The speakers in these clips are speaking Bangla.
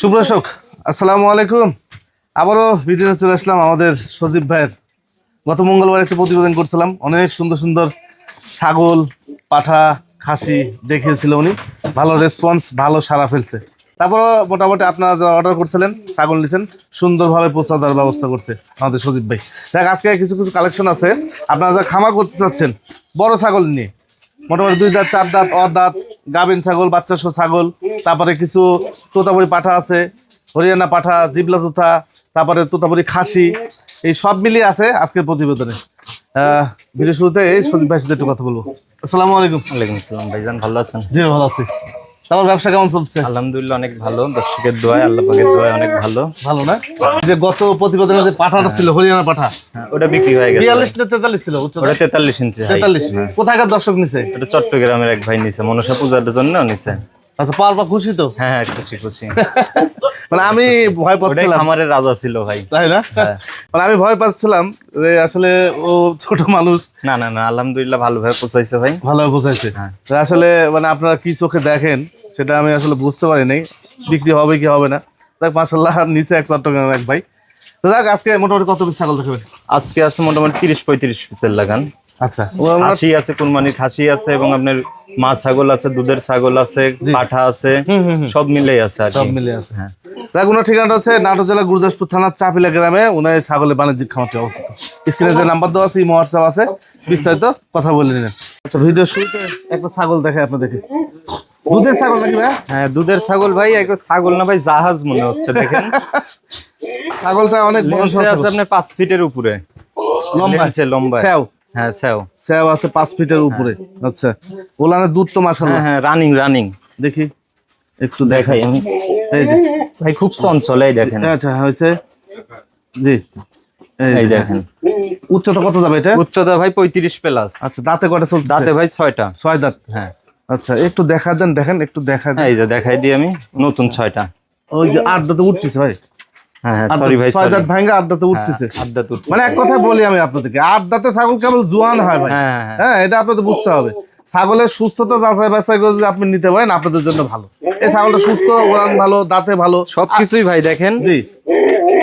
সুপ্রশক আসসালামু আলাইকুম। আবারও ভিডিও চলে আসলাম আমাদের সজীব ভাইয়ের। গত মঙ্গলবার একটা প্রতিবেদন করছিলাম। অনেক সুন্দর সুন্দর ছাগল, পাঠা, খাসি দেখিয়েছিল উনি। ভালো রেসপন্স ভালো সারা ফেলছে। তারপরও মোটামুটি আপনারা যারা অর্ডার করছিলেন, ছাগল নিছেন, সুন্দরভাবে পৌঁছা দেওয়ার ব্যবস্থা করছে আমাদের সজীব ভাই। দেখ, আজকে কিছু কিছু কালেকশন আছে। আপনারা যা খামার করতে চাচ্ছেন, বড় ছাগল নিয়ে। মোটামুটি দুই দাঁত চার দাঁত অ দাঁত গাভিন ছাগল বাচ্চা সহ ছাগল। তারপরে কিছু তোতাপুরি পাঠা আছে হরিয়ানা পাঠা জিবলা তোতা তারপরে তোতাপুরি খাসি এই সব মিলিয়ে আছে আজকের প্রতিবেদনে। আহ, ভিডিও শুরুতে সজীব ভাই সাথে একটু কথা বলব। আসসালামু আলাইকুম। ওয়ালাইকুম আসসালাম ভাইজান ভালো আছেন? জি ভালো আছি। তারপর ব্যবসা কেমন চলছে? আলহামদুলিল্লাহ অনেক ভালো। দর্শকের দোয়ায় আল্লাহ পাকের দোয়ায় অনেক ভালো। ভালো না? যে গত প্রতিবেদনে যে পাঠাটা ছিল হরিয়ানা পাঠা হ্যাঁ, ওটা বিক্রি হয়ে গেছে। বিয়াল্লিশ না তেতাল্লিশ ছিল? উচ্চতা? ওটা তেতাল্লিশ ইঞ্চি হাইট। তেতাল্লিশ। কোথাকার দর্শক নিছে? এটা চট্টগ্রামের এক ভাই নিছে মনসা পূজার জন্য নিছে। আচ্ছা পাওয়ার পর খুশি তো? হ্যাঁ হ্যাঁ খুশি খুশি। মানে আমি ভয় পাচ্ছিলাম। খামারের রাজা ছিল ভাই। তাই না? মানে আমি ভয় পাচ্ছিলাম যে আসলে ও ছোট মানুষ। না না না আলহামদুলিল্লাহ ভালোভাবে পৌঁছাইছে ভাই। ভালোভাবে বোঝাইছে হ্যাঁ। আসলে মানে আপনারা কি চোখে দেখেন সেটা আমি আসলে বুঝতে পারি নাই। বিক্রি হবে কি হবে না। দেখ মাসাল্লাহ নিচে এক চট্টগ্রাম এক ভাই। তো দেখ আজকে মোটামুটি কত পিস ছাগল দেখাবেন? আজকে আছে মোটামুটি তিরিশ পঁয়ত্রিশ পিসের লাগান। আচ্ছা। খাসি আছে কুরবানির খাসি আছে এবং আপনার মা ছাগল আছে দুধের ছাগল আছে পাঠা আছে সব মিলেই আছে সব মিলে আছে। হ্যাঁ। দেখ ওনার ঠিকানাটা হচ্ছে নাটোর জেলা গুরুদাসপুর থানার চাপিলা গ্রামে ওনার ছাগলের বাণিজ্যিক খামারটি অবস্থিত। স্ক্রিনে যে নাম্বার দেওয়া আছে ইমো হোয়াটসঅ্যাপ আছে বিস্তারিত কথা বলে নিলেন আচ্ছা ভিডিও শুরুতে একটা ছাগল দেখায় আপনাদেরকে। দুধের ছাগল নাকি ভাই? হ্যাঁ দুধের ছাগল ভাই একবার ছাগল না ভাই জাহাজ মনে হচ্ছে দেখেন। ছাগলটা অনেক বড় আছে আপনার পাঁচ ফিটের উপরে। লম্বা লেন্সে লম্বা হ্যাঁ স্যাও স্যাও আছে পাঁচ ফিটের উপরে। আচ্ছা ওলানের দুধ তো হ্যাঁ হ্যাঁ রানিং রানিং দেখি একটু দেখাই আমি। এই যে ভাই খুব চঞ্চল এই দেখেন। আচ্ছা হয়েছে। জি এই দেখেন। উচ্চতা কত যাবে এটা? উচ্চতা ভাই পঁয়ত্রিশ প্লাস। আচ্ছা দাঁতে কটা চলছে? দাঁতে ভাই ছয়টা। ছয় দাঁত। হ্যাঁ। আচ্ছা একটু দেখা দেন দেখেন একটু দেখা দেন। হ্যাঁ, এই যে দেখাই দিই আমি। নতুন ছয়টা। ওই যে আট দাঁতে উঠতেছে ভাই। হ্যাঁ হ্যাঁ তুট মানে এক কথা বলি আমি আপনাদেরকে ছাগল কেবল জোয়ান হয় ভাই। হ্যাঁ হ্যাঁ। হ্যাঁ এটা আপনাদের বুঝতে হবে। ছাগলের সুস্থতা যাচাই বাছাই করে যদি আপনি নিতে পারেন আপনাদের জন্য ভালো। এই ছাগলটা সুস্থ ওরান ভালো দাঁতে ভালো। সবকিছুই ভাই দেখেন। জি।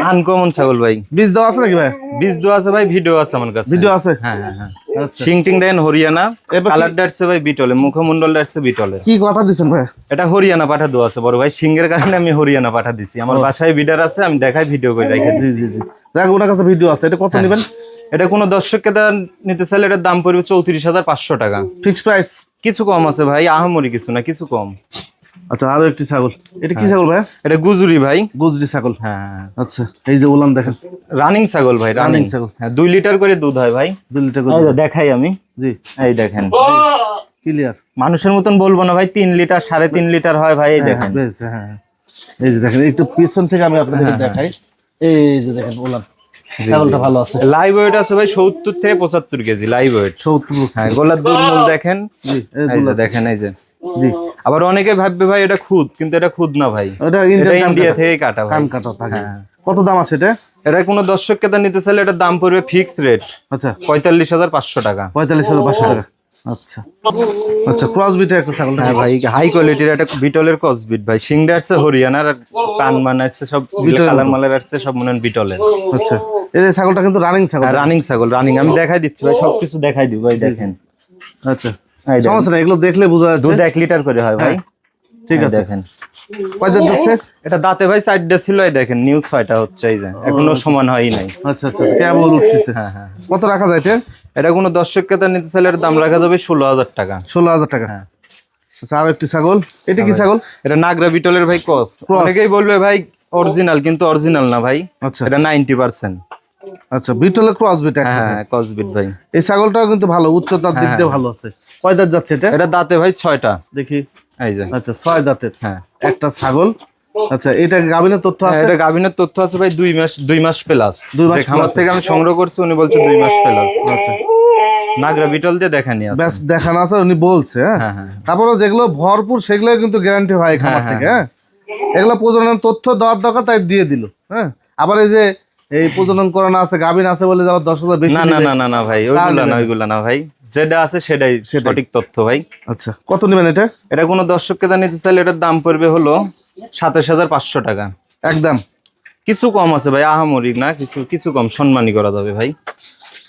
আনকমন ছাগল ভাই। বীজ দেওয়া আছে নাকি ভাই? বীজ দোয়া আছে ভাই ভিডিও আছে আমার কাছে। ভিডিও আছে? হ্যাঁ হ্যাঁ হ্যাঁ। সিং টিং দেন হরিয়ানা কালার ডাটছে ভাই বিটলে মুখমন্ডল ডাটছে বিটলে। কি কথা দিচ্ছেন ভাই? এটা হরিয়ানা পাঠা দেওয়া আছে বড় ভাই। সিংহের কারণে আমি হরিয়ানা পাঠা দিছি। আমার বাসায় বিডার আছে আমি দেখাই ভিডিও করে রেখে জি জি জি। দেখ ওনার কাছে ভিডিও আছে। এটা কত নেবেন? এটা কোনো দর্শককে নিতে চাইলে এটার দাম পড়বে চৌত্রিশ হাজার পাঁচশো টাকা। Fixed price. কিছু কম আছে ভাই আহামরি কিছু না কিছু কম। আচ্ছা আরও একটি ছাগল। এটা কি ছাগল ভাই? এটা গুজুরি ভাই। গুজরি ছাগল। হ্যাঁ। আচ্ছা এই যে ওলান দেখেন। রানিং ছাগল ভাই রানিং। ছাগল। হ্যাঁ দুই লিটার করে দুধ হয় ভাই। দুই লিটার করে দেখাই আমি। জি। এই দেখেন। ক্লিয়ার মানুষের মতন বলব না ভাই তিন লিটার সাড়ে তিন লিটার হয় ভাই এই দেখেন। হ্যাঁ হ্যাঁ। এই যে দেখেন একটু পিছন থেকে আমি আপনাদের দেখাই। এই যে দেখেন ওলান ছাগলটা ভালো আছে। লাইভ ওয়েট আছে ভাই সত্তর থেকে পঁচাত্তর কেজি লাইভ ওয়েট সত্তর বছর। হ্যাঁ গোলার দুধ মূল দেখেন। আছে। দেখেন এই যে। জি। আবার অনেকে ভাববে ভাই এটা খুদ কিন্তু এটা খুদ না ভাই। ওটা এটা ইন্ডিয়া থেকে কাটা। ভাই। কান কাটা থাকে। হ্যাঁ। কত দাম আছে এটা? এটা কোনো দর্শককে তা নিতে চাইলে এটার দাম পড়বে ফিক্স রেট আচ্ছা। পঁয়তাল্লিশ হাজার পাঁচশো টাকা। পঁয়তাল্লিশ হাজার পাঁচশো টাকা। আচ্ছা। আচ্ছা ক্রস বিটের একটা ছাগল হ্যাঁ ভাই হাই কোয়ালিটির একটা বিটলের কসবিট ভাই। সিংডা আসছে হরিয়ানার আর কান মানে সব কালার মালার আসছে সব মনে হয় বিটলের। আচ্ছা। এই যে ছাগলটা কিন্তু রানিং ছাগল। রানিং ছাগল রানিং আমি দেখাই দিচ্ছি ভাই সবকিছু দেখাই দিব ভাই দেখেন। আচ্ছা। সমস্যা নেই এগুলো দেখলে বোঝা যাচ্ছে। দুধ লিটার করে হয় ভাই। ঠিক আছে। দেখেন। কয় এটা দাঁতে ভাই সাইডটা ছিল এই দেখেন নিউজ ছয়টা হচ্ছে এই যে। এখনও সমান হয়ই নাই। আচ্ছা আচ্ছা আচ্ছা, কেবল উঠতেছে। হ্যাঁ হ্যাঁ কত রাখা যায় এটা? এটা কোনো নিতে চাইলে দাম রাখা যাবে ষোলো হাজার টাকা। ষোলো হাজার টাকা। হ্যাঁ। আচ্ছা আর একটি ছাগল? এটা কি ছাগল। এটা নাগরা বিটলের ভাই কস Cross। অনেকেই বলবে ভাই অরিজিনাল কিন্তু অরিজিনাল না ভাই। আচ্ছা। এটা নাইনটি পার্সেন্ট আচ্ছা বিটলের ক্রস বিট হ্যাঁ বিট ভাই। এই ছাগলটাও কিন্তু ভালো উচ্চতার দিক দিয়ে ভালো আছে। কয় দাঁত যাচ্ছে এটা? এটা দাঁতে ভাই দেখি। এই যে। আচ্ছা দাঁতের। হ্যাঁ। একটা ছাগল। আচ্ছা এটা গাভিনের তথ্য হ্যাঁ, আছে? এটা গাভিনের তথ্য আছে ভাই দুই মাস দুই মাস প্লাস যে খামার থেকে আমি সংগ্রহ করছি উনি বলছে মাস প্লাস আচ্ছা। নাগরা বিটল দিয়ে দেখানি আছে। ব্যাস দেখানো আছে উনি বলছে হ্যাঁ? হ্যাঁ হ্যাঁ। তারপরে যেগুলো ভরপুর সেগুলো কিন্তু গ্যারান্টি হয় খামার থেকে হ্যাঁ? এগুলো প্রজনন তথ্য দেওয়ার দরকার তাই দিয়ে দিল হ্যাঁ? আবার এই যে এই প্রজনন করানো আছে গাভিন আছে বলে যাওয়ার দশ হাজার বেশি না না না না ভাই ওইগুলা না। ওইগুলা না ভাই। যেটা আছে সেটাই। সঠিক তথ্য ভাই। আচ্ছা কত নেবেন এটা? এটা কোনো দর্শককে দা নিতে চাইলে এটার দাম পড়বে হলো সাতাশ হাজার পাঁচশো টাকা। একদম। কিছু কম আছে ভাই আহামরি না কিছু কিছু কম সম্মানই করা যাবে ভাই।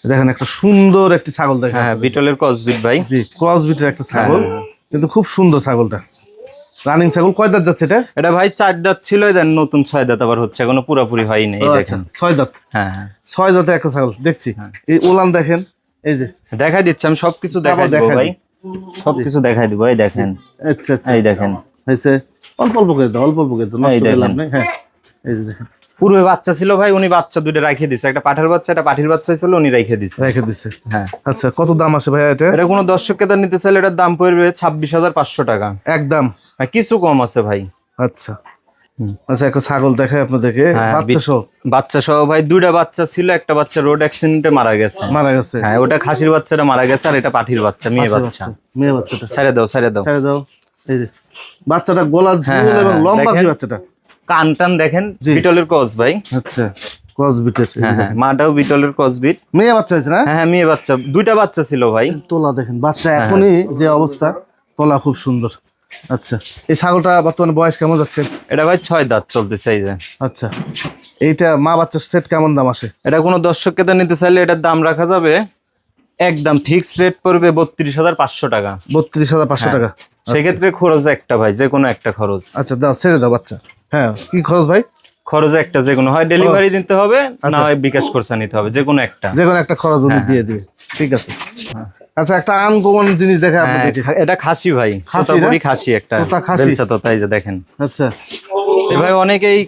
দেখেন একটা সুন্দর একটি ছাগল দেখেন হ্যাঁ বিটলের কসবিট ভাই। জি ক্রস বিটের একটা ছাগল হ্যাঁ। কিন্তু খুব সুন্দর ছাগলটা। রানিং ছাগল কয় দাঁত যাচ্ছে এটা? এটা ভাই চার দাঁত ছিল দেন নতুন ছয় দাঁত আবার হচ্ছে এখনও পুরোপুরি হয়নি আচ্ছা দেখেন। ছয় দাঁত? হ্যাঁ হ্যাঁ। ছয় দাঁতে একটা ছাগল দেখছি। হ্যাঁ। এই ওলান দেখেন এই যে। দেখাই দিচ্ছি আমি সবকিছু দেখাই দিব ভাই। সবকিছু দেখাই দিব এই দেখেন। আচ্ছা আচ্ছা। এই দেখেন। হয়েছে। অল্প অল্প করে দাও অল্প অল্প করে দাও নষ্ট হ্যাঁ। এই যে দেখেন। পূর্বে বাচ্চা ছিল ভাই উনি বাচ্চা দুটো রাখে দিছে। একটা পাঠার বাচ্চা একটা পাঠির বাচ্চা ছিল উনি রেখে দিছে। রেখে দিচ্ছে হ্যাঁ। আচ্ছা কত দাম আসে ভাই এটা? এটা কোনো দর্শককে তার নিতে চাইলে এটার দাম পড়বে ছাব্বিশ হাজার পাঁচশো টাকা। একদম। কিছু কম আছে ভাই। আচ্ছা। আচ্ছা একটা ছাগল দেখায় আপনাদেরকে। হ্যাঁ, বাচ্চা সহ বাচ্চা সহ ভাই দুইটা বাচ্চা ছিল একটা বাচ্চা রোড অ্যাক্সিডেন্টে মারা গেছে। মারা গেছে? হ্যাঁ ওটা খাসির বাচ্চাটা মারা গেছে আর এটা পাঠির বাচ্চা মেয়ে বাচ্চা। মেয়ে বাচ্চাটা। ছেড়ে দাও ছেড়ে দাও। ছেড়ে দাও। এই যে বাচ্চাটা গোলার হ্যাঁ, ঝুল হ্যাঁ, এবং লম্বা কি বাচ্চাটা। কান টান দেখেন বিটলের কস ভাই। আচ্ছা ক্রস হ্যাঁ দেখেন। মাটাও বিটলের কস বিট। মেয়ে বাচ্চা হয়েছে না? হ্যাঁ মেয়ে বাচ্চা। দুইটা বাচ্চা ছিল ভাই। তোলা দেখেন বাচ্চা এখনই যে অবস্থা তোলা খুব সুন্দর। আচ্ছা। এই ছাগলটা বর্তমানে বয়স কেমন যাচ্ছে? এটা ভাই ছয় দাঁত চলতেছে এই যে। আচ্ছা। এইটা মা বাচ্চার সেট কেমন দাম আসে? এটা কোনো দর্শককে তো নিতে চাইলে এটার দাম রাখা যাবে। একদম ফিক্সড রেট পড়বে বত্রিশ হাজার পাঁচশো টাকা। বত্রিশ হাজার পাঁচশো টাকা। সেক্ষেত্রে খরচ একটা ভাই যে কোনো একটা খরচ। আচ্ছা দাও ছেড়ে দাও বাচ্চা। হ্যাঁ কি খরচ ভাই? খরচ একটা যে কোনো। হয় ডেলিভারি দিতে হবে না হয় বিকাশ খরচা নিতে হবে যে কোনো একটা। যে কোনো একটা খরচ হ্যাঁ, উনি দিয়ে দিবে। ঠিক আছে। আচ্ছা একটা আনকমন জিনিস দেখে হ্যাঁ, এটা খাসি ভাই। খাসি? খাসি একটা। তোতা খাসি? বেলচা তোতা এই যে দেখেন। আচ্ছা। ভাই অনেকেই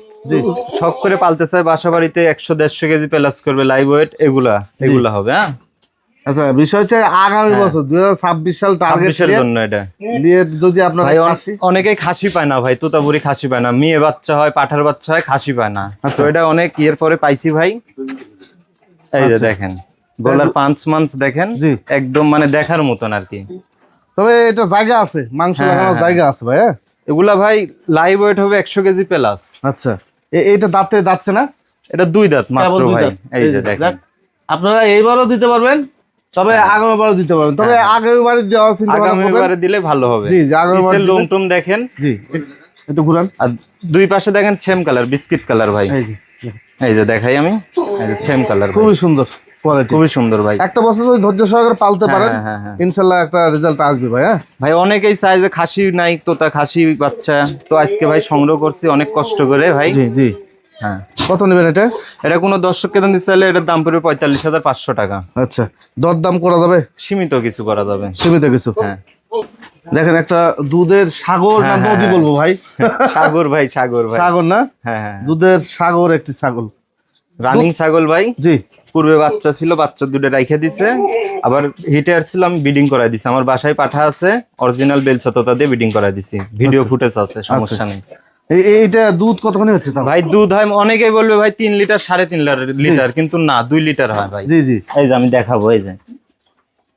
শখ করে পালতে চায় বাসা বাড়িতে একশো দেড়শো কেজি প্লাস করবে লাইভ ওয়েট এগুলা এগুলা হবে হ্যাঁ? আচ্ছা বিষয় হচ্ছে আগামী বছর দুই হাজার ছাব্বিশ সাল টার্গেট ছাব্বিশের জন্য এটা। দিয়ে যদি আপনার ভাই অনেকেই খাসি পায় না ভাই তোতাপুরি খাসি পায় না। মেয়ে বাচ্চা হয় পাঠার বাচ্চা হয় খাসি পায় না। আচ্ছা। তো এটা অনেক ইয়ের পরে পাইছি ভাই। এই যে দেখেন। গলার পাঁচ মান্থ দেখেন একদম মানে দেখার মতন আর কি। তবে এটা জায়গা আছে মাংস হ্যাঁ, লাগানোর জায়গা আছে ভাই হ্যাঁ? এগুলা ভাই লাইভ ওয়েট হবে একশো কেজি প্লাস আচ্ছা এ- এইটা দাঁতে দাঁতছে না? এটা দুই দাঁত মাত্র ভাই এই যে দেখেন। আপনারা এইবারও দিতে পারবেন তবে আগামী বারও দিতে পারবেন। তবে আগামী বারে দেওয়ার চিন্তা আগামী বারে দিলে ভালো হবে। জি, জি, আগামী বারে লোম টুম দেখেন। জি একটু ঘুরান। আর দুই পাশে দেখেন সেম কালার বিস্কিট কালার ভাই। এই যে এই যে দেখাই আমি এই যে সেম কালার খুবই সুন্দর। কোয়ালিটি খুবই সুন্দর ভাই। একটা বছর যদি ধৈর্য সহকারে পালতে পারেন হ্যাঁ, হ্যাঁ, হ্যাঁ। ইনশাল্লাহ একটা রেজাল্ট আসবে ভাই হ্যাঁ? ভাই অনেকেই চায় যে খাসি নাই তোতা খাসি বাচ্চা। তো আজকে ভাই সংগ্রহ করছি অনেক কষ্ট করে ভাই। জি জি। হ্যাঁ। কত নেবেন এটা? এটা কোনো দর্শককে দাম দিতে চাইলে এটার দাম পড়বে পঁয়তাল্লিশ হাজার পাঁচশো টাকা। আচ্ছা। দর দাম করা যাবে? সীমিত কিছু করা যাবে। সীমিত কিছু? হ্যাঁ। দেখেন একটা দুধের সাগর না নদী। বলব ভাই? সাগর ভাই সাগর ভাই। সাগর না? হ্যাঁ। দুধের সাগর একটি ছাগল। রানিং ছাগল ভাই। জি। পূর্বে বাচ্চা ছিল বাচ্চা দুটো রাইখে দিছে। আবার হিটে আসছিল আমি বিডিং করাই দিছি। আমার বাসায় পাঠা আছে অরিজিনাল বেলচা তোতা দিয়ে বিডিং করাই দিছি। ভিডিও ফুটেজ আছে সমস্যা নেই। এই- এই- এইটা দুধ কতখানি হচ্ছে ভাই দুধ হয় অনেকেই বলবে ভাই তিন লিটার সাড়ে তিন লিটার কিন্তু না দুই লিটার হয় ভাই। জি জি। এই যে আমি দেখাবো এই যে।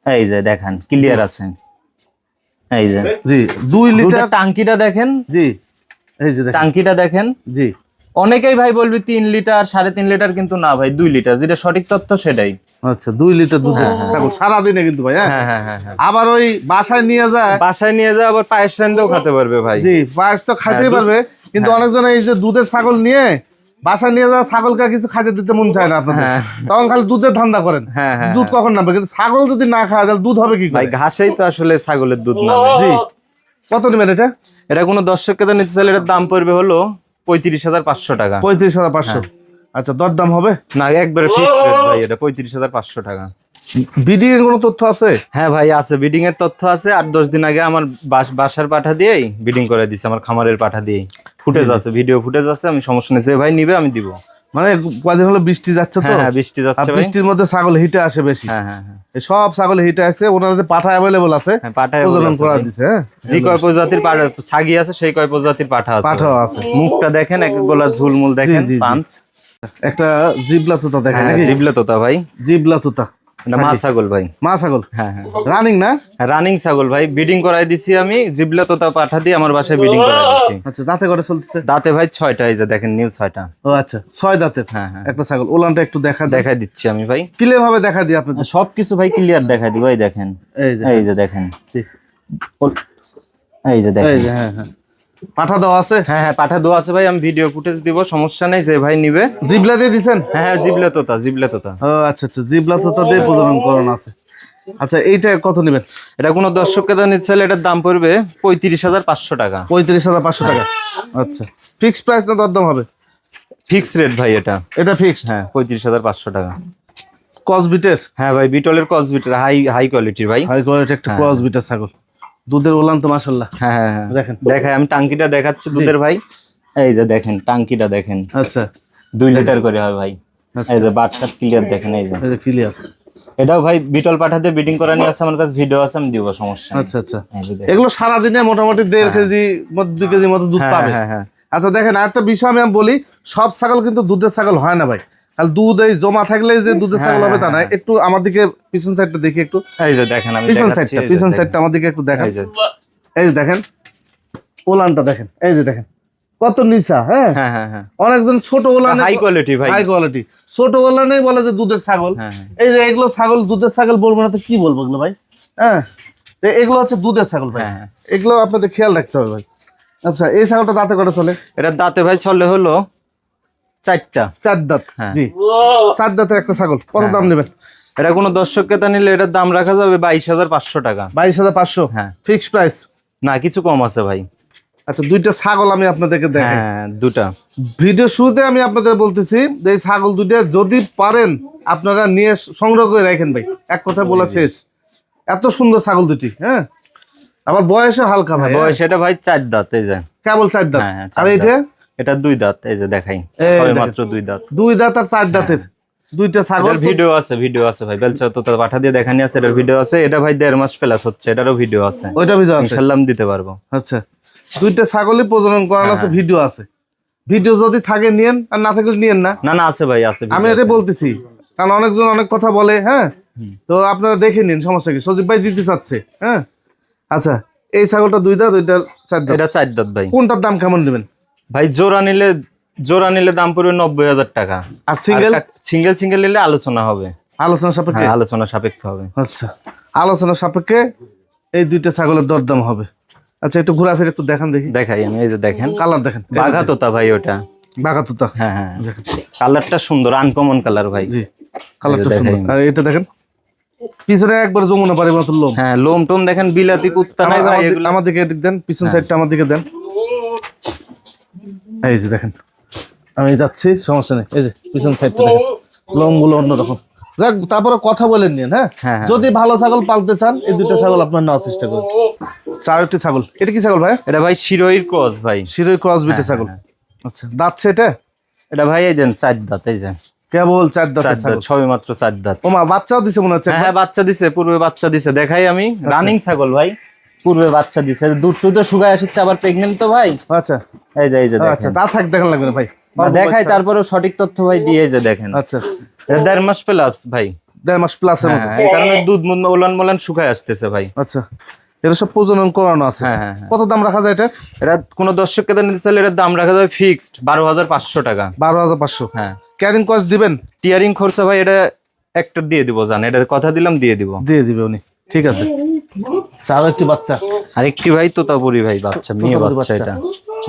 এই যে দেখান ক্লিয়ার আছে এই যে। জি দুই লিটার টাঙ্কিটা দেখেন। জি। এই যে টাঙ্কিটা দেখেন। জি। অনেকেই ভাই বলবি তিন লিটার সাড়ে তিন লিটার কিন্তু না ভাই দুই লিটার। যেটা সঠিক তথ্য সেটাই। আচ্ছা দুই লিটার দুধ ছাগল সারাদিনে কিন্তু ভাই হ্যাঁ? হ্যাঁ হ্যাঁ হ্যাঁ হ্যাঁ। আবার ওই বাসায় নিয়ে যায় বাসায় নিয়ে যাওয়া আবার পায়েস রান্দেও খেতে পারবে ভাই। জি পায়েস তো খাইতেই হ্যাঁ, পারবে। কিন্তু অনেকজন এই যে দুধের ছাগল নিয়ে বাসায় নিয়ে যাওয়া ছাগলকে কিছু খাইতে দিতে মন চায় না আপনাদের। হ্যাঁ। তখন খালি দুধের ধান্দা করেন। হ্যাঁ, হ্যাঁ, দুধ কখন নামবে? কিন্তু ছাগল যদি না খায় তাহলে দুধ হবে কি ভাই ঘাসেই তো আসলে ছাগলের দুধ না জি। কত নেবেন এটা? এটা কোনো দর্শককে তো নিতে চাইলে এটার দাম পড়বে হলো পঁয়ত্রিশ হাজার পাঁচশো টাকা। পঁয়ত্রিশ হাজার পাঁচশো। আচ্ছা আচ্ছা দরদাম হবে? না একবারে ফিক্স রেট ভাই এটা পঁয়ত্রিশ হাজার পাঁচশো টাকা। বিডিং এর কোনো তথ্য আছে? হ্যাঁ ভাই আছে। বিডিং এর তথ্য আছে। আট দশ দিন আগে আমার বাস- বাসার পাঠা দিয়েই বিডিং করে দিছে আমার খামারের পাঠা দিয়েই। ফুটেজ আছে ভিডিও ফুটেজ আছে আমি সমস্যা নেই। যে ভাই নিবে আমি দিব। মানে কয়দিন হলো বৃষ্টি যাচ্ছে তো। হ্যাঁ হ্যাঁ বৃষ্টি যাচ্ছে বৃষ্টির মধ্যে ছাগল হিটে আসে বেশি। হ্যাঁ সব ছাগল হিটে আসে ওনাদের পাঠা অ্যাভেলেবল আছে। পাঠা প্রজনন করা দিছে হ্যাঁ। যে কয় প্রজাতির পাঠা ছাগি আছে সেই কয় প্রজাতির পাঠা আছে। পাঠাও আছে। মুখটা দেখেন এক গোলা ঝুলমুল দেখেন। পাঁচ একটা জিবলা তোতা দেখেন জিবলা তোতা ভাই। জিবলা তুতা। মা ছাগল ভাই। মা ছাগল? হ্যাঁ হ্যাঁ। রানিং না? রানিং ছাগল ভাই। বিডিং করাই দিছি আমি জিবলা তোতা পাঠা দিয়ে আমার বাসায় বিডিং করাই দিছি। আচ্ছা দাঁতে করে চলতেছে? দাঁতে ভাই ছয়টা এই যে দেখেন নিউ ছয়টা। ও আচ্ছা ছয় হ্যাঁ হ্যাঁ। একটা ছাগল। ওলানটা একটু দেখা দেখ দেখাই দিচ্ছি আমি ভাই। ক্লিয়ার ভাবে দেখা দিই আপনাদের। সবকিছু ভাই ক্লিয়ার দিই ভাই দেখেন। এই যে এই যে দেখেন। এই যে এই দেখেন যে হ্যাঁ হ্যাঁ। পাঠা দেওয়া আছে? হ্যাঁ হ্যাঁ পাঠা দোয়া আছে ভাই আমি ভিডিও ফুটেজ দিব সমস্যা নেই যে ভাই নিবে। জিবলা দিয়ে দিছেন হ্যাঁ হ্যাঁ জিবলা তোতা জিবলা তোতা। ও আচ্ছা আচ্ছা জিবলা তো তাদের প্রজনন করানো আছে। আচ্ছা এইটা কত নেবেন? এটা কোনো দর্শককে দেওয়া নিচ্ছে এটার দাম পড়বে পঁয়ত্রিশ হাজার পাঁচশো টাকা। পঁয়ত্রিশ হাজার পাঁচশো টাকা। আচ্ছা ফিক্সড প্রাইস না দরদাম হবে? ফিক্স রেট ভাই এটা। এটা ফিক্সড হ্যাঁ পঁয়ত্রিশ হাজার পাঁচশো টাকা। কসবিটের হ্যাঁ ভাই বিটলের কসবিটার হাই হাই কোয়ালিটির ভাই। হাই কোয়ালিটি একটা ক্রস বিটের ছাগল। দুধের ওলান তো মাসাল্লাহ হ্যাঁ হ্যাঁ হ্যাঁ। দেখেন। দেখাই আমি টাঙ্কিটা দেখাচ্ছি দুধের ভাই। এই যে দেখেন টাঙ্কিটা দেখেন। আচ্ছা। দুই লিটার করে হয় ভাই। এই যে বাটটা ক্লিয়ার দেখেন এই যে। ক্লিয়ার এটাও ভাই বিটল পাঠাতে বিডিং করা নিয়ে আছে আমার কাছে ভিডিও আছে আমি দিব সমস্যা আচ্ছা আচ্ছা। এগুলো সারাদিনে মোটামুটি দেড় কেজি মতো দুই কেজি মতো দুধ হ্যাঁ পাবে। হ্যাঁ হ্যাঁ। আচ্ছা দেখেন আরেকটা বিষয় আমি বলি সব ছাগল কিন্তু দুধের ছাগল হয় না ভাই। দুধ এই জমা থাকলে যে দুধের ছাগল হবে তা না। একটু আমার দিকে পিছন সাইডটা দেখি একটু। এই যে দেখেন আমি পিছন সাইডটা পিছন সাইডটা আমার দিকে একটু দেখেন। এই যে। দেখেন ওলানটা দেখেন এই যে দেখেন। কত নিচা হ্যাঁ? হ্যাঁ হ্যাঁ হ্যাঁ। অনেকজন ছোট ওলানে হাই কোয়ালিটি ভাই। হাই কোয়ালিটি ছোট ওলানেই বলে যে দুধের ছাগল। হ্যাঁ হ্যাঁ। এই যে এগুলো ছাগল দুধের ছাগল বলব না তো কি বলব এগুলো ভাই? হ্যাঁ? এগুলো হচ্ছে দুধের ছাগল ভাই। হ্যাঁ, হ্যাঁ। এগুলো আপনাদের খেয়াল রাখতে হবে ভাই। আচ্ছা এই ছাগলটা দাঁতে করে চলে? এটা দাঁতে ভাই চলে হলো চারটা। চার দাঁত। হ্যাঁ। জি। চার দাঁতের একটা ছাগল। কত দাম নেবেন? এটা কোনো দর্শককে তা নিলে এটার দাম রাখা যাবে বাইশ হাজার পাঁচশো টাকা। বাইশ হাজার পাঁচশো? হ্যাঁ। Fixed price? না কিছু কম আছে ভাই। আচ্ছা দুইটা ছাগল আমি আপনাদেরকে দেখাই। হ্যাঁ দুটা। ভিডিও শুরুতে আমি আপনাদের বলতেছি যে এই ছাগল দুইটা যদি পারেন আপনারা নিয়ে সংগ্রহ করে রাখেন ভাই। এক কথা বলা শেষ। এত সুন্দর ছাগল দুটি হ্যাঁ? আবার বয়সে হালকা ভাই হ্যাঁ? বয়স এটা ভাই চার দাঁত এই যে। কেবল চার দাঁত। হ্যাঁ, হ্যাঁ, আর এইটা এটা দুই দাঁত এই যে দেখাই। মাত্র দুই দাঁত। দুই দাঁত আর চার দাঁতের। দুইটা ছাগল ভিডিও আছে ভিডিও আছে ভাই বেলচা তো তার পাঠা দিয়ে দেখানি আছে এটার ভিডিও আছে। এটা ভাই দেড় মাস প্লাস হচ্ছে এটারও ভিডিও আছে। ওইটা ভিজা আছে। ইনশাল্লাহ দিতে পারব। আচ্ছা দুইটা ছাগলই প্রজনন করানো হ্যাঁ। আছে ভিডিও আছে। ভিডিও যদি থাকে নিয়েন আর না থাকলে নিয়েন না। না না আছে ভাই আছে আমি আছে। এটা বলতেছি কারণ অনেকজন অনেক কথা বলে হ্যাঁ? তো আপনারা দেখে নিন সমস্যা কি? সজীব ভাই দিতে চাচ্ছে হ্যাঁ? আচ্ছা এই ছাগলটা দুই দাঁত দুইটা চার দাঁত। এটা চার দাঁত ভাই। কোনটার দাম কেমন নেবেন? ভাই জোড়া নিলে জোড়া নিলে দাম পড়বে নব্বই হাজার টাকা। আর সিঙ্গেল সিঙ্গেল সিঙ্গেল নিলে আলোচনা হবে। আলোচনা সাপেক্ষে? হ্যাঁ আলোচনা সাপেক্ষ হবে। আচ্ছা আলোচনা সাপেক্ষে এই দুইটা ছাগলের দরদাম হবে। আচ্ছা একটু ঘোরাফেরা একটু দেখান দেখি। দেখাই আমি এই যে দেখেন। কালার দেখেন। বাঘা তোতা ভাই ওটা। বাঘা তুতা হ্যাঁ। হ্যাঁ কালারটা সুন্দর আনকমন কালার ভাই। জি কালারটা সুন্দর। আর এটা দেখেন পিছনে একবার যমুনা পারে মতো লোম। হ্যাঁ লোম টোম দেখেন বিলাতি কুত্তা নাই হ্যাঁ। দিকে এদিক দেন পিছন সাইডটা আমার দিকে দেন। এই যে দেখেন। আমি যাচ্ছি সমস্যা নেই। এই যে পিছন সাইডটা দেখেন। লোমগুলো অন্যরকম। যাক তারপরে কথা বলেন নিন হ্যাঁ? হ্যাঁ, হ্যাঁ। যদি ভালো ছাগল পালতে চান এই দুইটা ছাগল আপনার নেওয়ার চেষ্টা করুন। চারটি ছাগল। এটা কি ছাগল ভাই? এটা ভাই শিরোইর ক্রস ভাই। শিরোই ক্রস বিটে ছাগল। হ্যাঁ। আচ্ছা দাঁত সেটা এটা ভাই এই দেন চার দাঁত এই যে। কেবল চার ছাগল দাঁত সবে মাত্র চার দাঁত। ওমা বাচ্চাও দিছে মনে হচ্ছে হ্যাঁ বাচ্চা দিছে পূর্বে বাচ্চা দিছে। দেখাই আমি। রানিং ছাগল ভাই পূর্বে বাচ্চা দিছে। দুধ টুধ শুকায় আসছে আবার প্রেগনেন্ট তো ভাই। আচ্ছা। এই যে এই যে আচ্ছা দেখেন। থাক দেখান লাগবে না ভাই। দেখাই তারপরেও সঠিক তথ্য ভাই দিয়ে যে দেখেন। আচ্ছা এটা দেড় মাস প্লাস ভাই। দেড় মাস প্লাসের মতো। হ্যাঁ এই কারণে দুধ ওলান মোলান শুকায় আসতেছে ভাই। আচ্ছা এটা সব প্রজনন করানো আছে। হ্যাঁ হ্যাঁ কত দাম রাখা যায় এটা? এটা কোনো দর্শককে দেন নিতে চাইলে এটার দাম রাখা যাবে ফিক্সড বারো হাজার পাঁচশো টাকা। বারো হাজার পাঁচশো। হ্যাঁ। ক্যারিং কস্ট দিবেন? টিয়ারিং খরচা ভাই এটা একটা দিয়ে দিব জান। এটা কথা দিলাম দিয়ে দিব। দিয়ে দিবে উনি। ঠিক আছে। চারও একটি বাচ্চা? আরেকটি ভাই তোতাপুরি ভাই বাচ্চা মেয়ে বাচ্চা। এটা।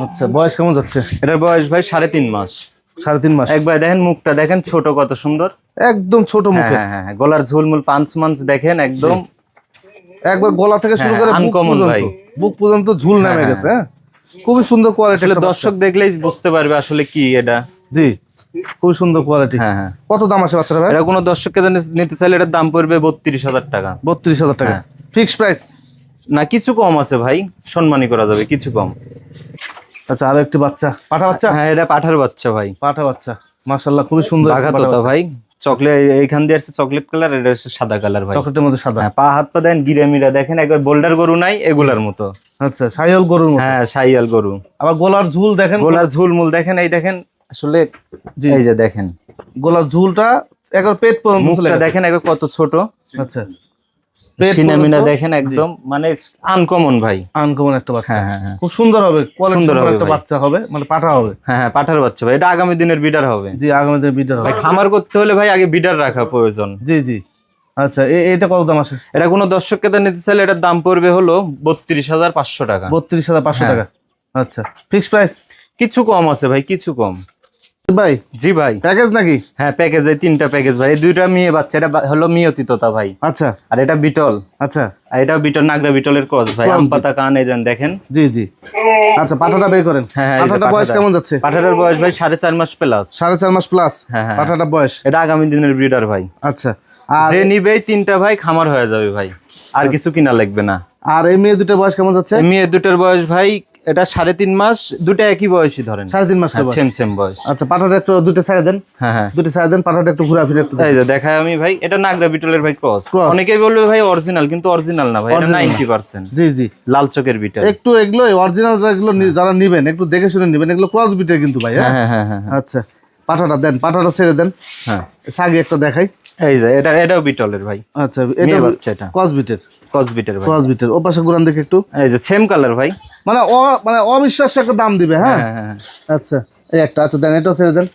আচ্ছা বয়স কেমন যাচ্ছে? এটার বয়স ভাই সাড়ে তিন মাস। সাড়ে তিন মাস। একবার দেখেন মুখটা দেখেন ছোট কত সুন্দর। একদম ছোট মুখে। হ্যাঁ হ্যাঁ হ্যাঁ, গলার ঝুলমুল পাঁচ মাঞ্চ দেখেন একদম। একবার গলা থেকে শুরু হ্যাঁ, করে পর্যন্ত ভাই। বুক পর্যন্ত ঝুল নেমে গেছে হ্যাঁ? খুবই সুন্দর কোয়ালিটি দর্শক দেখলেই বুঝতে পারবে আসলে কি এটা। জি খুবই সুন্দর কোয়ালিটি হ্যাঁ হ্যাঁ। কত দাম আছে বাচ্চারা ভাই? এটা কোনো দর্শককে নিতে চাইলে এটার দাম পড়বে বত্রিশ হাজার টাকা। বত্রিশ হাজার টাকা। হ্যাঁ। ফিক্স প্রাইস না কিছু কম আছে ভাই সম্মানী করা যাবে কিছু কম। আচ্ছা আরও একটি বাচ্চা। পাঠা বাচ্চা? হ্যাঁ এটা পাঠার বাচ্চা ভাই। পাঠা বাচ্চা। মাশাল্লাহ খুবই সুন্দর বাঘা ভাই। চকলেট এইখান দিয়ে আসছে চকলেট কালার এটা হচ্ছে সাদা কালার ভাই। চকলেটের মধ্যে সাদা। হ্যাঁ পা হাত পা দেন গিরে মিরা দেখেন একবার বোল্ডার গরু নাই এগুলার মতো। আচ্ছা সাইল গরুর মতো। হ্যাঁ সাইয়াল গরু। আবার গোলার ঝুল দেখেন গোলার ঝুলমুল দেখেন এই দেখেন আসলে এই যে দেখেন। গোলার ঝুলটা একবার পেট পর্যন্ত মুখটা দেখেন একবার কত ছোট। আচ্ছা। সিনামিনা দেখেন একদম মানে আনকমন ভাই। আনকমন একটা বাচ্চা। হ্যাঁ হ্যাঁ হ্যাঁ। খুব সুন্দর হবে সুন্দর হবে একটা বাচ্চা হবে মানে পাঠা হবে। হ্যাঁ হ্যাঁ পাঠার বাচ্চা ভাই। এটা আগামী দিনের বিডার হবে। জি আগামী দিনে বিটার হবে। খামার করতে হলে ভাই আগে বিডার রাখা প্রয়োজন। জি জি। আচ্ছা এটা কত দাম আসে এটা কোনো দর্শক ক্রেতা নিতে চাইলে এটার দাম পড়বে হলো বত্রিশ হাজার পাঁচশো টাকা। বত্রিশ হাজার পাঁচশো। টাকা। আচ্ছা ফিক্স প্রাইস কিছু কম আছে ভাই কিছু কম। ভাই? জি ভাই। প্যাকেজ নাকি? হ্যাঁ প্যাকেজে তিনটা প্যাকেজ ভাই। দুইটা মেয়ে বাচ্চা এটা হলো মিয়তি তোতা ভাই। আচ্ছা। আর এটা বিটল। আচ্ছা। আর এটা বিটল নাগরা বিটলের ক্রস ভাই। আম পাতা কান এই দেখেন। জি জি। আচ্ছা পাঠাটা বের করেন। হ্যাঁ হ্যাঁ পাঠাটা বয়স কেমন যাচ্ছে? পাঠাটার বয়স ভাই সাড়ে চার মাস প্লাস সাড়ে চার মাস প্লাস হ্যাঁ, হ্যাঁ। পাঠাটা বয়স? এটা আগামী দিনের ব্রিডার ভাই। আচ্ছা। আর যে নিবে এই তিনটা ভাই খামার হয়ে যাবে ভাই। আর কিছু কিনা লাগবে না। আর এই মেয়ে দুটোর বয়স কেমন যাচ্ছে? এই মেয়ে দুটোর বয়স ভাই এটা সাড়ে তিন মাস দুটো একই বয়সী ধরেন। সাড়ে তিন মাস সেম সেম বয়স। আচ্ছা পাঠাটা একটু দুটো সাইড দেন। হ্যাঁ হ্যাঁ। দুটো সাইড দেন পাঠাটা একটু ঘোরাফিরে একটু। এই যে দেখায় আমি ভাই এটা নাগরা বিটলের ভাই ক্রস। অনেকেই বলবে ভাই অরিজিনাল কিন্তু অরিজিনাল না ভাই এটা Original না। নাইনটি পার্সেন্ট জি জি। লাল চোখের বিটল। একটু এগুলো অরিজিনাল যেগুলো যারা নিবেন একটু দেখে শুনে নিবেন এগুলো ক্রস বিটের কিন্তু ভাই হ্যাঁ? হ্যাঁ হ্যাঁ হ্যাঁ হ্যাঁ। আচ্ছা পাঠাটা দেন পাঠাটা ছেড়ে দেন। হ্যাঁ। সাগে একটা দেখাই। এই যে এটা এটাও বিটলের ভাই। আচ্ছা এটা। ক্রস বিটের। ক্রস বিটের ভাই। ক্রস বিটের ও পাশে ঘুরান দেখে একটু। এই যে সেম কালার ভাই। মানে অ মানে অবিশ্বাস্য একটা দাম দিবে হ্যাঁ? হ্যাঁ হ্যাঁ হ্যাঁ। আচ্ছা এই একটা আচ্ছা দেন এটাও ছেড়ে দেন।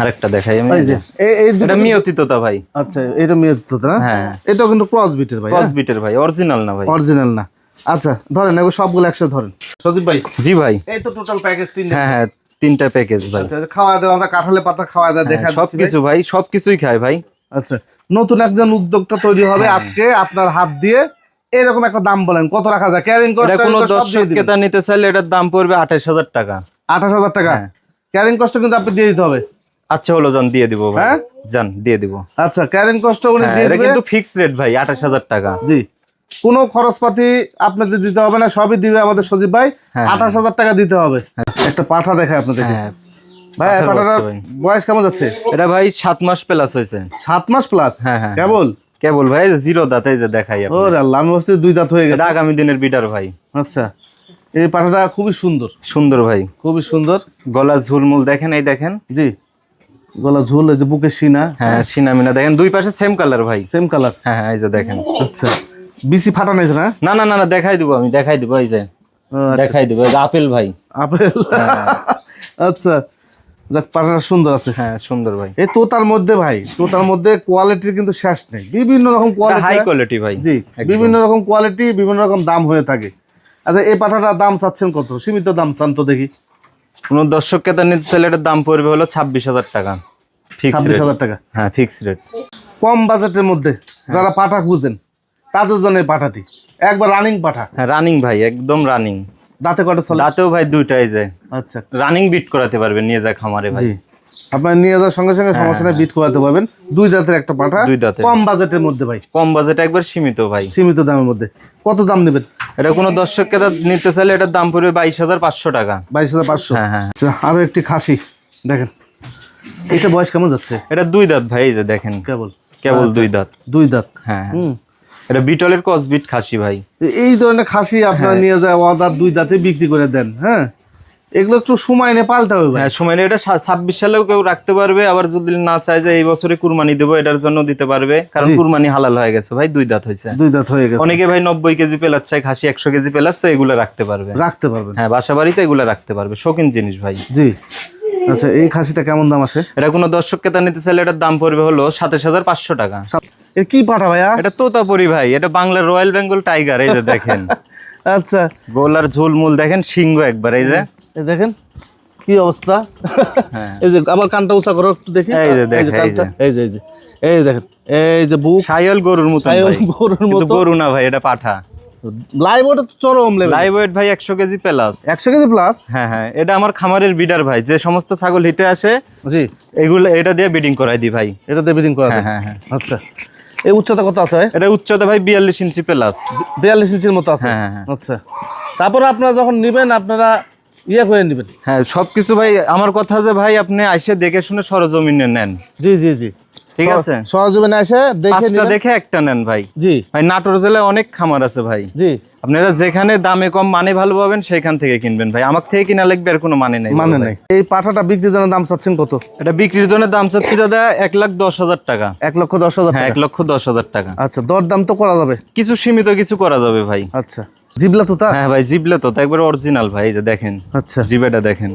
আরেকটা দেখাই আমি। এই যে এই এটা মিয়তি তোতা ভাই। আচ্ছা এটা মেয়ে তো না? হ্যাঁ। এটাও কিন্তু ক্রস বিটের ভাই ক্রস বিটের ভাই অরিজিনাল না ভাই। অরিজিনাল না। আচ্ছা ধরেন এগুলো সবগুলো একসাথে ধরেন। সজীব ভাই জি ভাই। এই তো টোটাল প্যাকেজ তিন হ্যাঁ হ্যাঁ তিনটা প্যাকেজ ভাই। আচ্ছা খাওয়া দাওয়া আমরা কাঁঠালে পাতা খাওয়া দাওয়া দেখা সব ভাই। কিছু ভাই সব কিছুই খায় ভাই। আচ্ছা নতুন একজন উদ্যোক্তা তৈরি হবে আজকে আপনার হাত দিয়ে। এরকম একটা দাম বলেন কত রাখা যায়? ক্যারিং এটা কোনো কস্ট দর্শক ক্রেতা নিতে চাইলে এটার দাম পড়বে আঠাশ হাজার টাকা। আঠাশ হাজার টাকা? হ্যাঁ। ক্যারিং কষ্ট কিন্তু আপনি দিয়ে দিতে হবে। আচ্ছা হলো যান দিয়ে দিব হ্যাঁ? যান দিয়ে দিব। আচ্ছা ক্যারিং কস্ট উনি হ্যাঁ, দিয়ে এটা কিন্তু ফিক্স রেট ভাই আঠাশ হাজার টাকা। জি। কোনো খরচপাতি আপনাদের দিতে হবে না সবই দিবে আমাদের সজীব ভাই। হ্যাঁ। আঠাশ হাজার টাকা দিতে হবে। একটা পাঠা দেখায় আপনাদেরকে। হ্যাঁ ভাই। বয়স কেমন যাচ্ছে? এটা ভাই সাত মাস প্লাস হয়েছে। সাত মাস প্লাস হ্যাঁ, হ্যাঁ, কেবল? কেবল ভাই জিরো দাঁত এই যে দেখাই ও আপনার। আল্লাহ আমি ভাবছি দুই দাঁত হয়ে গেছে। আগামী দিনের বিডার ভাই। আচ্ছা এই পাঠাটা খুবই সুন্দর। সুন্দর ভাই। খুবই সুন্দর। গলা ঝুলমুল দেখেন এই দেখেন। জি। গলা ঝুল এই যে বুকের সিনা হ্যাঁ সিনামিনা দেখেন। দুই পাশে সেম কালার ভাই। সেম কালার হ্যাঁ হ্যাঁ এই যে দেখেন। আচ্ছা বিসি ফাটা নাই না? না না না দেখাই দিব আমি দেখাই দিব এই যে। আচ্ছা, দেখাই দিব যে আপেল ভাই। আপেল? আচ্ছা। যাক পাঠাটা সুন্দর আছে। হ্যাঁ সুন্দর ভাই। এই তোতার মধ্যে ভাই তোতার মধ্যে কোয়ালিটির কিন্তু শেষ নেই। বিভিন্ন রকম হাই কোয়ালিটি কোয়ালিটি ভাই জি বিভিন্ন রকম কোয়ালিটি বিভিন্ন রকম দাম হয়ে থাকে। আচ্ছা এই পাঠাটার দাম চাচ্ছেন কত? সীমিত দাম চান তো দেখি। কোন দর্শক ক্রেতা নিতে চাইলে এটার দাম পড়বে হলো ছাব্বিশ হাজার টাকা। ছাব্বিশ হাজার টাকা। হ্যাঁ ফিক্স রেট কম বাজেটের মধ্যে যারা পাঠা খুঁজেন তাদের জন্য পাঠাটি। একবার রানিং পাঠা। হ্যাঁ রানিং ভাই একদম রানিং দাঁতে কটা চলে? দাঁতেও ভাই দুইটাই যায় আচ্ছা। রানিং বিট করাতে পারবেন নিয়ে যা খামারে ভাই। আপনার নিয়ে যাওয়ার সঙ্গে সঙ্গে সমস্যা নেই বিট করাতে পারবেন। দুই দাঁতের একটা পাঠা দুই দাঁতের। কম বাজেটের মধ্যে ভাই। কম বাজেট একবার সীমিত ভাই। সীমিত দামের মধ্যে। কত দাম নেবেন? এটা কোনো দর্শক ক্রেতা নিতে চাইলে এটার দাম পড়বে বাইশ হাজার পাঁচশো টাকা। বাইশ হাজার পাঁচশো। হ্যাঁ হ্যাঁ। আচ্ছা আরও একটি খাসি। দেখেন। এটা বয়স কেমন যাচ্ছে? এটা দুই দাঁত ভাই এই যে দেখেন। কেবল। কেবল দুই দাঁত। দুই দাঁত। হ্যাঁ। হুম। এটা বিটলের কসবিট খাসি ভাই। এই ধরনের খাসি আপনারা নিয়ে যায় অদার দুই দাঁতে বিক্রি করে দেন হ্যাঁ? এগুলো একটু সময় নিয়ে পাল্টা হবে হ্যাঁ সময় নেই, এটা ছাব্বিশ সালেও কেউ রাখতে পারবে আবার যদি না চায় যে এই বছরে কুরবানি দেবো এটার জন্য দিতে পারবে কারণ। কুরবানি হালাল হয়ে গেছে ভাই দুই দাঁত হয়েছে। দুই দাঁত হয়ে গেছে। অনেকে ভাই নব্বই কেজি পেলাস চাই খাসি একশো কেজি পেলাস তো এগুলো রাখতে পারবে। রাখতে পারবেন। হ্যাঁ বাসা বাড়িতে এগুলো রাখতে পারবে শৌখিন জিনিস ভাই। জি। আচ্ছা এই খাসিটা কেমন দাম আসে এটা কোনো দর্শক ক্রেতা নিতে চাইলে এটার দাম পড়বে হলো সাতাশ হাজার পাঁচশো টাকা। এ কি পাঠা ভাইয়া? এটা তোতাপুরি ভাই এটা বাংলার রয়্যাল বেঙ্গল টাইগার এই যে দেখেন। আচ্ছা। গোলার ঝুলমুল দেখেন সিংহ একবার এই যে। দেখেন কি অবস্থা? হ্যাঁ। এই যে আবার কানটা উঁচা করো একটু দেখি। এই যে এই কানটা এই যে এই যে এই দেখেন এই যে বুক। সায়ল গরুর মতো সায়ল গরুর মতো। গরু না ভাই এটা পাঠা। লাইভ তো চরম লেভেল লাইভ ওয়েট ভাই একশো কেজি প্লাস একশো কেজি প্লাস হ্যাঁ হ্যাঁ এটা আমার খামারের বিডার ভাই। যে সমস্ত ছাগল হিটে আসে জি। এগুলো এটা দিয়ে বিডিং করাই দি ভাই। এটাতে বিডিং করা হ্যাঁ। হ্যাঁ হ্যাঁ। আচ্ছা। এই উচ্চতা কত আছে ভাই? এটা উচ্চতা ভাই বিয়াল্লিশ ইঞ্চি প্লাস। বিয়াল্লিশ ইঞ্চির মতো আছে? হ্যাঁ, হ্যাঁ, হ্যাঁ। আচ্ছা। তারপরে আপনারা যখন নেবেন আপনারা ইয়ে করে নেবেন? হ্যাঁ সবকিছু ভাই আমার কথা যে ভাই আপনি আইসে দেখে শুনে সরজমিনে নেন। জি জি জি। ঠিক আছে? সহজীবনে এসে দেখে দেখে একটা নেন ভাই। জি। ভাই নাটোর জেলায় অনেক খামার আছে ভাই। জি। আপনারা যেখানে দামে কম মানে ভালো পাবেন সেখান থেকে কিনবেন ভাই। আমার থেকে কিনা লাগবে আর কোনো মানে নেই। মানে। নাই। এই পাঠাটা বিক্রির জন্য দাম চাচ্ছেন কত? এটা বিক্রির জন্য দাম চাচ্ছি দাদা এক লাখ দশ হাজার টাকা। এক লক্ষ দশ হাজার হ্যাঁ এক লক্ষ দশ হাজার টাকা। আচ্ছা দর দাম তো করা যাবে? কিছু সীমিত কিছু করা যাবে ভাই। আচ্ছা। জিবলা তো তা হ্যাঁ ভাই জিবলে তো একবার অরিজিনাল ভাই যে দেখেন। আচ্ছা। জিবেটা দেখেন।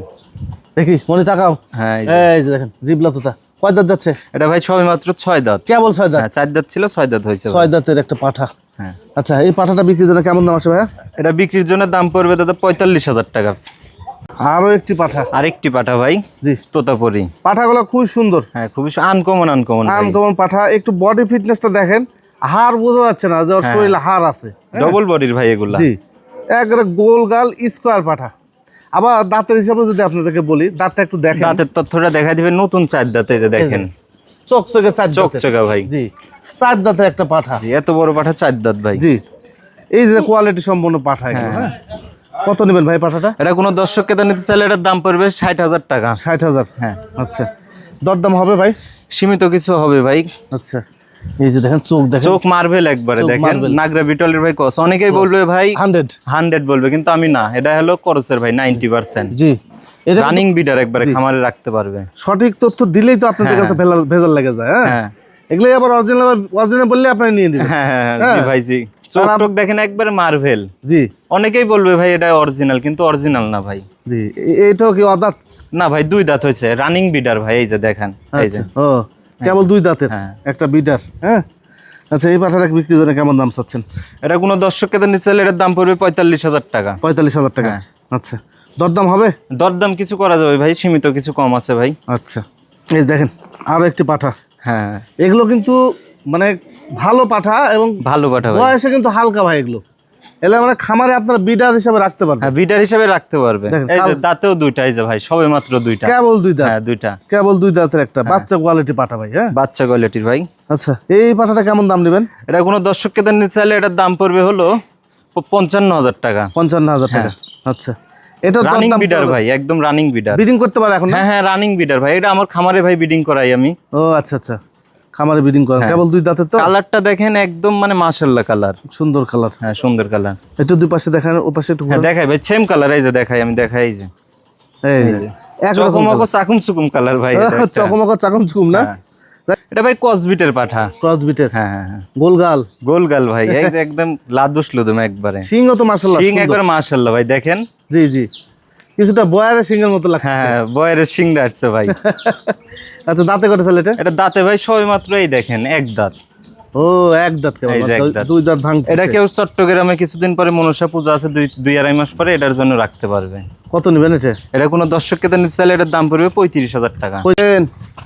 দেখি মনে তাকাও হ্যাঁ এই যে। দেখেন জিবলা তো তা কয় দাঁত যাচ্ছে? এটা ভাই সবে মাত্র ছয় দাঁত। কেবল ছয় দাঁত? হ্যাঁ চার দাঁত ছিল ছয় দাঁত হয়েছে ছয় দাঁতের একটা পাঠা। হ্যাঁ। আচ্ছা এই পাঠাটা বিক্রির জন্য কেমন দাম আসে ভাইয়া? এটা বিক্রির জন্য দাম পড়বে দাদা পঁয়তাল্লিশ হাজার টাকা। আরও একটি পাঠা। আরেকটি পাঠা ভাই জি। তোতাপুরি। পাঠাগুলো খুবই সুন্দর। হ্যাঁ খুবই আনকমন আনকমন আনকমন পাঠা। একটু বডি ফিটনেসটা দেখেন হাড় বোঝা যাচ্ছে না যে ওর শরীরে হাড় আছে ডবল বডির ভাই এগুলা। জি। একবারে গোল গাল স্কোয়ার পাঠা। আবার দাঁতের হিসাবে যদি আপনাদেরকে বলি দাঁতটা একটু দেখেন। দাঁতের তথ্যটা দেখা দিবেন নতুন চার দাঁতে যে দেখেন। চকচকে চার চকচকা ভাই। জি চার দাঁতে একটা পাঠা। জি এত বড় পাঠা চার দাঁত ভাই। জি এই যে কোয়ালিটি সম্পন্ন পাঠা এগুলো, হ্যাঁ? কত নেবেন ভাই পাঠাটা? এটা কোনো দর্শক কেতা নিতে চাইলে এটার দাম পড়বে ষাট হাজার টাকা। ষাট হাজার। হ্যাঁ। আচ্ছা। দরদাম হবে ভাই? সীমিত কিছু হবে ভাই। আচ্ছা। এই যে দেখেন চোখ দেখেন। চোখ মার্বেল একবারে দেখেন। নাগরা বিটলের ভাই কস। অনেকেই বলবে ভাই হান্ড্রেড। হান্ড্রেড বলবে কিন্তু আমি না। এটা হলো করসের ভাই নাইনটি পার্সেন্ট। জি। এটা রানিং বিডার একবারে খামারে রাখতে পারবে। সঠিক তথ্য দিলেই তো আপনাদের কাছে ভেজাল- ভেজাল লেগে যায় হ্যাঁ? হ্যাঁ। এগুলোই আবার অরিজিনাল অরিজিনাল বললে আপনি নিয়ে দিবেন হ্যাঁ হ্যাঁ, হ্যাঁ, জি ভাই জি। চোখ টোক দেখেন একবারে মার্ভেল জি। অনেকেই বলবে ভাই এটা অরিজিনাল কিন্তু অরিজিনাল না ভাই। জি। এ- এইটাও কি অদাঁত? না ভাই দুই দাঁত হয়েছে। রানিং বিডার ভাই এই যে দেখেন এই যে। আচ্ছা ও। কেবল দুই দাঁতের হ্যাঁ। একটা বিটার হ্যাঁ? আচ্ছা এই পাঠাটা বিক্রির জন্য কেমন দাম চাচ্ছেন? এটা কোনো দর্শককে নিতে চাইলে এটার দাম পড়বে পঁয়তাল্লিশ হাজার টাকা। পঁয়তাল্লিশ হাজার টাকা। হ্যাঁ। আচ্ছা দরদাম হবে? দরদাম কিছু করা যাবে ভাই সীমিত কিছু কম আছে ভাই। আচ্ছা এই দেখেন আরও একটি পাঠা। হ্যাঁ। এগুলো কিন্তু মানে ভালো পাঠা এবং ভালো পাঠা বয়সে কিন্তু হালকা ভাই এগুলো। এগুলো মানে খামারে আপনারা বিডার হিসাবে রাখতে পারবেন। হ্যাঁ বিডার হিসাবে রাখতে পারবে। এই যে দাঁতেও দুইটা এই যে ভাই সবে মাত্র দুইটা। কেবল দুই দাঁত। হ্যাঁ দুইটা। কেবল দুই দাঁতের একটা বাচ্চা কোয়ালিটি পাঠা ভাই হ্যাঁ? বাচ্চা কোয়ালিটির ভাই। আচ্ছা এই পাঠাটা কেমন দাম নেবেন? এটা কোনো দর্শককে তো নিতে চাইলে এটার দাম পড়বে হলো পঞ্চান্ন হাজার টাকা। পঞ্চান্ন হাজার টাকা। আচ্ছা এটা রানিং বিডার ভাই একদম রানিং বিডার বিডিং করতে পারে এখন হ্যাঁ হ্যাঁ রানিং বিডার ভাই এটা আমার খামারে ভাই বিডিং করাই আমি। ও আচ্ছা আচ্ছা। খামারে বিডিং করেন কেবল দুই দাঁতের তো? কালারটা দেখেন একদম মানে মাশাল্লাহ কালার। সুন্দর কালার। হ্যাঁ সুন্দর কালার। একটু দুই পাশে দেখেন ও পাশে একটু হ্যাঁ দেখাই ভাই সেম কালার এই যে দেখাই আমি দেখাই এই যে। এই যে চকমক চাকুম চুকুম কালার ভাই। চকমক চাকম চুকুম না? এটা ভাই কসবিটের পাঠা। ক্রস বিটের হ্যাঁ হ্যাঁ হ্যাঁ। গোলগাল। গোল ভাই এই যে একদম লাদুস লুদুম একবারে। সিংহ তো মার্শাল্লাহ সিং একবার মাশাল্লাহ ভাই দেখেন। জি জি। কিছুটা বয়ারে সিংহের মতো লাগছে। হ্যাঁ বয়ের সিংটা আসছে ভাই। আচ্ছা দাঁতে কটে ছেলে এটা? এটা দাঁতে ভাই সবাই মাত্র এই দেখেন এক দাঁত। ও এক দাঁত দুই- দাঁত। ভাঙছে এটা কেউ চট্টগ্রামে কিছুদিন পরে মনসা পূজা আছে দুই দুই আড়াই মাস পরে এটার জন্য রাখতে পারবে। কত নেবেন এটা? এটা কোনো দর্শককে তো নিতে চাইলে এটার দাম পড়বে পঁয়ত্রিশ হাজার টাকা।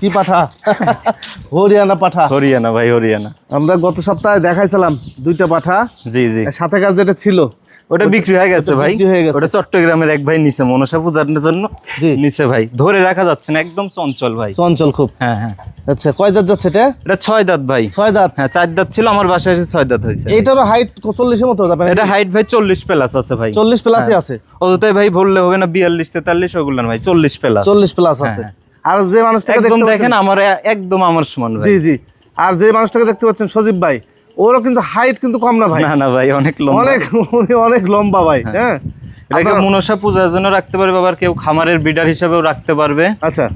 কি পাঠা? হরিয়ানা পাঠা। হরিয়ানা ভাই হরিয়ানা। আমরা গত সপ্তাহে দেখাইছিলাম দুইটা পাঠা। জি জি। সাথে কাজ যেটা ছিল ওটা বিক্রি হয়ে গেছে ভাই। হয়ে। ওটা চট্টগ্রামের এক ভাই নিচে মনসা পূজার জন্য জি। নিচে ভাই। ধরে রাখা যাচ্ছে না একদম চঞ্চল ভাই। চঞ্চল খুব। হ্যাঁ হ্যাঁ। আচ্ছা কয় দাঁত যাচ্ছে এটা? এটা ছয় দাঁত ভাই। ছয় দাঁত? হ্যাঁ চার দাঁত ছিল আমার বাসায় এসে ছয় দাঁত হয়েছে। এইটারও হাইট চল্লিশের মতো যাবে এটা হাইট ভাই চল্লিশ প্লাস আছে ভাই। চল্লিশ প্লাসই আছে। অযথাই ভাই বললে হবে না বিয়াল্লিশ তেতাল্লিশ ওগুলো না ভাই চল্লিশ প্লাস চল্লিশ প্লাস আছে। আর যে মানুষটাকে একদম দেখেন আমার একদম আমার সমান ভাই। জি জি। আর যে মানুষটাকে দেখতে পাচ্ছেন সজীব ভাই ওরও কিন্তু হাইট কিন্তু কম না ভাই। না না ভাই অনেক লম্বা। অনেক অনেক লম্বা ভাই হ্যাঁ। এটাকে মনসা পূজার জন্য রাখতে পারবে আবার কেউ খামারের বিডার হিসেবেও রাখতে পারবে। আচ্ছা।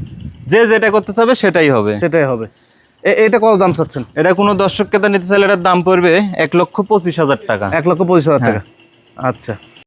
যে যেটা করতে চাবে সেটাই হবে। সেটাই হবে। এটা কত দাম চাচ্ছেন? এটা কোনো দর্শককে তা নিতে চাইলে এটার দাম পড়বে এক লক্ষ পঁচিশ হাজার টাকা। এক লক্ষ পঁচিশ হাজার টাকা। আচ্ছা।